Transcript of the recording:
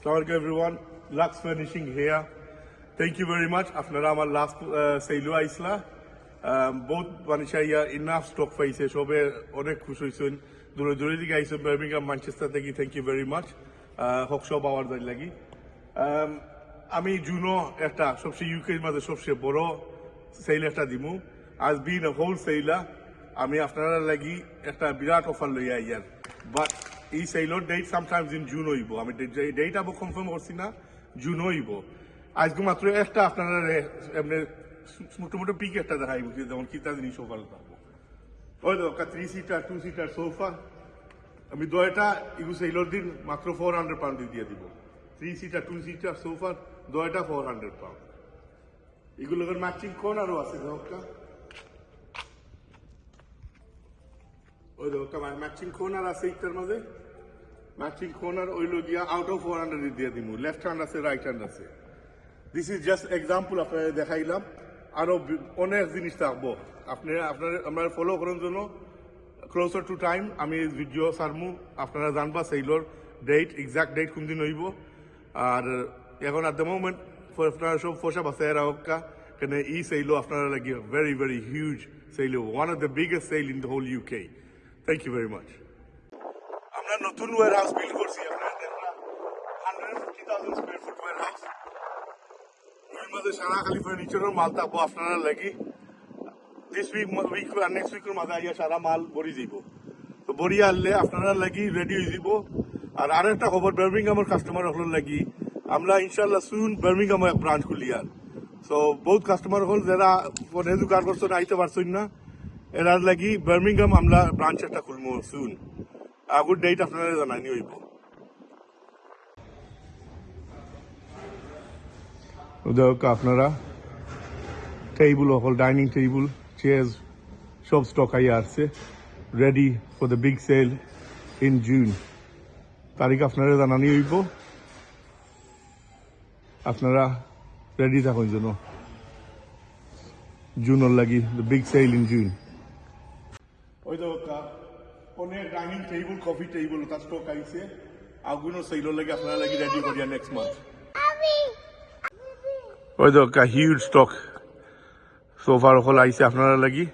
Assalamualaikum everyone. Lux Furnishing here. Thank you very much. আপনারা আমার last সেইলো আইসলা। বহুত মানুষের ইয়া ইনাফ স্টক পাইছে। সবে অনেক খুশি হয়েছেন দূরে দূরে দিকে আইসেন বার্মিংহাম ম্যানচেস্টার থেকে থ্যাংক ইউ ভেরি মাচ হক সব পাওয়ার দাই লাগি। Um, আমি জুনো একটা সবচেয়ে ইউকের মাঝে সবচেয়ে বড় সেল একটা দিমু। আজ বিন হোল সেইলা আমি আপনারা লাগি একটা বিরাট অফার লইয়া ইয়ার বাট এই সেলর ডেট সামটাইমস ইন জুন হইব আমি ডেট আবো কনফার্ম করছি না জুন হইব আজকে মাত্র একটা আপনারা এমনি মোটামুটি পিক একটা দেখাইব যেমন কিতা জিনিস অফার পাবো। ওই তো three seater two seater sofa আমি দয়টা এগুলো সেইলর দিন মাত্র ফোর হান্ড্রেড পাউন্ড দিয়ে দিব। থ্রি সিটার টু সিটার সোফার দয়টা ফোর হান্ড্রেড পাউন্ড এগুলোর ম্যাচিং কোন আরও আছে দোকা ওই দোকা ম্যাচিং কোন আর আছে একটার মাঝে। ম্যাচিং কোন আর ওই লগিয়া আউট অফ ফোর হান্ড্রেড দিয়ে দিব লেফট হ্যান্ড আছে রাইট হ্যান্ড আছে। দিস ইজ জাস্ট এক্সাম্পল আপনাদের দেখাইলাম। আরও বি- অনেক জিনিস থাকব। আপনি আপনার আমরা ফলো করার জন্য ক্লোজার টু টাইম আমি ভিডিও সারমু আপনারা জানবা সেইলোর ডেট এক্সাক্ট ডেট কোন দিন হইব। আর এখন at the moment আপনারা সব ফসা এরা হোক্কা কেন ই সেইলো আপনারা লাগি very very huge সেইলো one of the biggest sale in the whole UK thank you very much আমরা নতুন ওয়ার হাউস বিল্ড করছি সারা খালি ফার্নিচারের মাল থাকব আপনারা লাগি। দিস উইক উইক আর নেক্সট উইকের মাঝে আইয়া সারা মাল ভরি যাব তো ভরি আনলে আপনারা লাগি রেডি হয়ে যাব আর আরেকটা খবর বার্মিংহামের কাস্টমার হল লাগি। আমরা ইনশাল্লাহ সুন বার্মিংহামে এক ব্রাঞ্চ খুলি আর সো বহুত কাস্টমার হল যারা ফোনে দোকান করছেন আইতে পারছেন না। এরার লাগি বার্মিংহাম আমরা ব্রাঞ্চ একটা খুলবো সুন আগুর ডেট আপনারা জানানি হইব ওদেরকে আপনারা? টেবিল হল ডাইনিং টেবিল চেয়ার্স সব স্টক আইয়া আসছে। Ready for the big sale in June তারিখ আপনারা জানানি হইব আপনারা রেডি থাকুন জন্য জুনের লাগি the big sale in June অনেক ডাইনিং টেবিল কফি টেবিল তার স্টক আইছে আগুনো সেলর লাগে আপনারা লাগি রেডি করিয়া নেক্সট মান্থ ওই কা হিউজ স্টক সোফার হল আইছে আপনারা লাগি